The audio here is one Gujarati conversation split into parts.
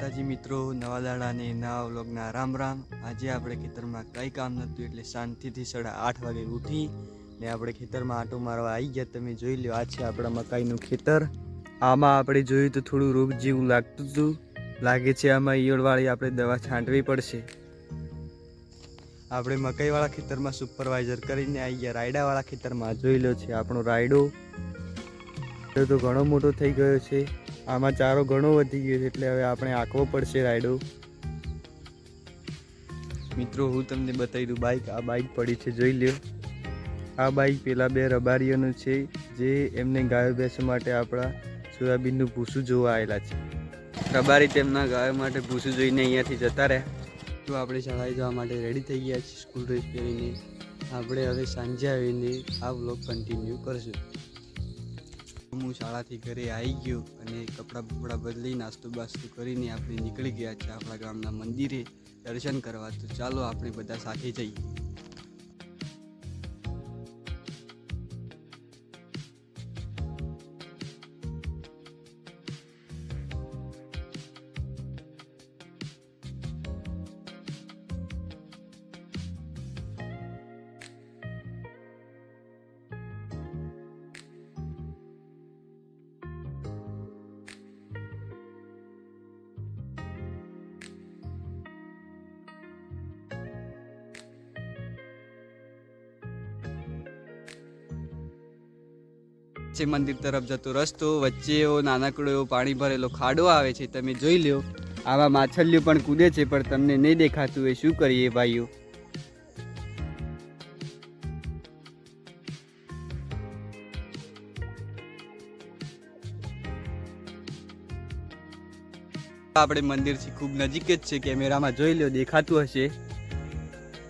માતાજી મિત્રો, નવા દાડાને, નવા વ્લોગના રામ રામ. આજે આપણે ખેતરમાં કંઈ કામ નહોતું, એટલે શાંતિથી સાડા આઠ વાગે ઉઠી ને આપણે ખેતરમાં આંટો મારવા આવી ગયા. તમે જોઈ લો આ છે આપણા મકાઈનું ખેતર. આમાં આપણે જોયું તો થોડું રોગ જેવું લાગતું હતું. લાગે છે આમાં ઈયળવાળી આપણે દવા છાંટવી પડશે. આપણે મકાઈવાળા ખેતરમાં સુપરવાઇઝર કરીને આવી ગયા. રાયડાવાળા ખેતરમાં જોઈ લો છે આપણો રાયડો. તો ઘણો મોટો થઈ ગયો છે. આમાં ચારો ઘણો વધી ગયો છે, એટલે હવે આપણે આંકવો પડશે રાયડો. મિત્રો, હું તમને બતાવી દઉં બાઇક આ બાઇક પડી છે, જોઈ લ્યો. આ બાઇક પેલા બે રબારીઓનું છે, જે એમને ગાયો ભેંસો માટે આપણા સોયાબીનનું ભૂસું જોવા આવેલા છે. રબારી તેમના ગાયો માટે ભૂસું જોઈને અહીંયાથી જતા રહ્યા. તો આપણે શાળાએ જવા માટે રેડી થઈ ગયા છીએ સ્કૂલ ડ્રેસ પહેરીને. આપણે હવે સાંજે આવીને આ વ્લોગ કન્ટિન્યુ કરશું. હું શાળાથી ઘરે આવી ગયો અને કપડાં બપડા બદલી નાસ્તો બાસ્તો કરીને આપણે નીકળી ગયા છે આપણા ગામના મંદિરે દર્શન કરવા. તો ચાલો આપણે બધા સાથે જઈએ. છે મંદિર તરફ જતો રસ્તો, વચ્ચે એવો નાનકડો એવો પાણી ભરેલો ખાડો આવે છે, તમે જોઈ લ્યો. આવા માછલીઓ પણ કૂદે છે, પણ તમને નહીં દેખાતું એ શું કરીએ ભાઈઓ? આપણે મંદિરથી ખૂબ નજીક જ છે, કેમેરામાં જોઈ લો દેખાતું હશે.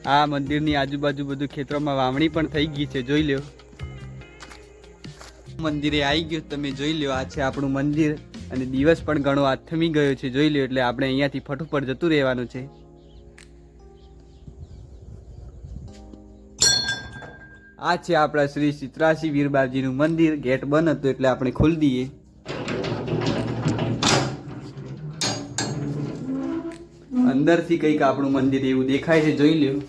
આ મંદિરની આજુબાજુ બધું ખેતરોમાં વાવણી પણ થઈ ગઈ છે, જોઈ લ્યો. મંદિરે આવી ગયો, તમે જોઈ લ્યો, આ છે આપણું મંદિર. અને દિવસ પણ ઘણો આથમી ગયો છે, જોઈ લ્યો, એટલે આપણે અહીંયાથી ફટુફટ જતું રહેવાનું છે. આ છે આપણા શ્રી ચિત્રાસી વીરબાજીનું મંદિર, ગેટ બંધ હતું એટલે આપણે ખોલી દઈએ. અંદરથી કંઈક આપણું મંદિર એવું દેખાય છે, જોઈ લ્યો.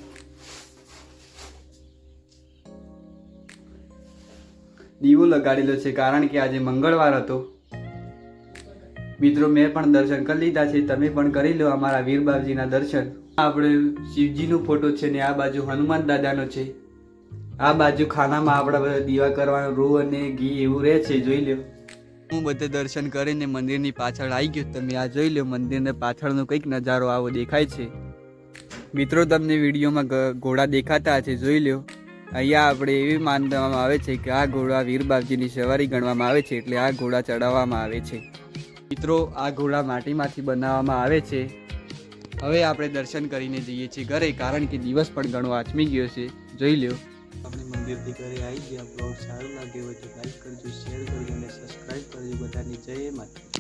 દીવો લગાડેલો છે કારણ કે આજે મંગળવાર હતો. મિત્રો, મેં પણ દર્શન કરી લીધા છે. તમે પણ કરી લો અમારા વીર બાપજીના દર્શન. આપણે શિવજીનો ફોટો છે ને આ બાજુ હનુમાન દાદાનો છે. આ બાજુ ખાનામાં આપણા બધા દીવા કરવાનો રૂ અને ઘી એવું રહે છે, જોઈ લો હું બધે દર્શન કરીને મંદિરની પાછળ આવી ગયો. તમે આ જોઈ લો મંદિરને પાછળનો કંઈક નજારો આવો દેખાય છે. મિત્રો, તમને વિડીયોમાં ઘોડા દેખાતા છે જોઈ લો અહીંયા આપણે એવી માનવામાં આવે છે કે આ ઘોડા વીરબાપજીની સવારી ગણવામાં આવે છે એટલે આ ઘોડા ચડાવવામાં આવે છે. મિત્રો, આ ઘોડા માટીમાંથી બનાવવામાં આવે છે. હવે આપણે દર્શન કરીને જઈએ છીએ ઘરે, કારણ કે દિવસ પણ ઘણો આચમી ગયો છે. જોઈ લ્યો. આપણે મંદિરથી ઘરે આવી ગયા. બ્લોગ સારું લાગ્યો હોય તો લાઈક કરજો શેર કરજો અને સબસ્ક્રાઈબ કરજો બધાની. જય માતા